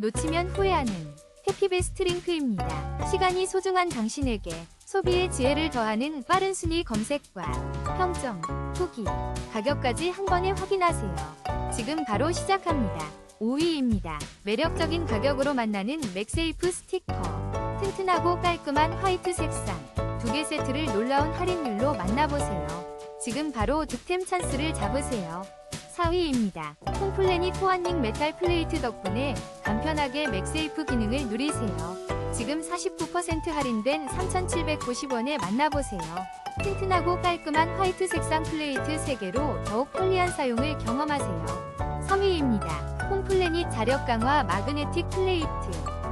놓치면 후회하는 해피베스트 링크입니다. 시간이 소중한 당신에게 소비의 지혜를 더하는 빠른 순위 검색과 평점, 후기, 가격까지 한 번에 확인하세요. 지금 바로 시작합니다. 5위입니다. 매력적인 가격으로 만나는 맥세이프 스티커. 튼튼하고 깔끔한 화이트 색상. 두 개 세트를 놀라운 할인율로 만나보세요. 지금 바로 득템 찬스를 잡으세요. 4위입니다. 홈플래닛 호환링 메탈 플레이트 덕분에 간편하게 맥세이프 기능을 누리세요. 지금 49% 할인된 3,790원에 만나보세요. 튼튼하고 깔끔한 화이트 색상 플레이트 3개로 더욱 편리한 사용을 경험하세요. 3위입니다. 홈플래닛 자력 강화 마그네틱 플레이트.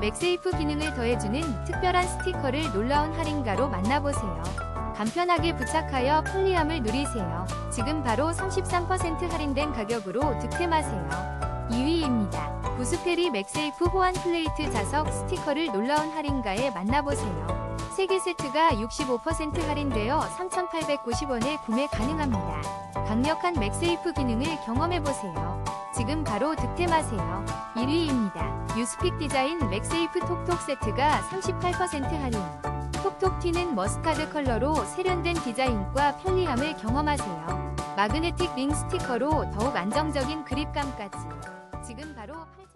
맥세이프 기능을 더해주는 특별한 스티커를 놀라운 할인가로 만나보세요. 간편하게 부착하여 편리함을 누리세요. 지금 바로 33% 할인된 가격으로 득템하세요. 2위입니다. 부스페리 맥세이프 호환 플레이트 자석 스티커를 놀라운 할인가에 만나보세요. 3개 세트가 65% 할인되어 3,890원에 구매 가능합니다. 강력한 맥세이프 기능을 경험해보세요. 지금 바로 득템하세요. 1위입니다. 유스픽 디자인 맥세이프 톡톡 세트가 38% 할인. 톡톡 튀는 머스타드 컬러로 세련된 디자인과 편리함을 경험하세요. 마그네틱 링 스티커로 더욱 안정적인 그립감까지. 지금 바로 8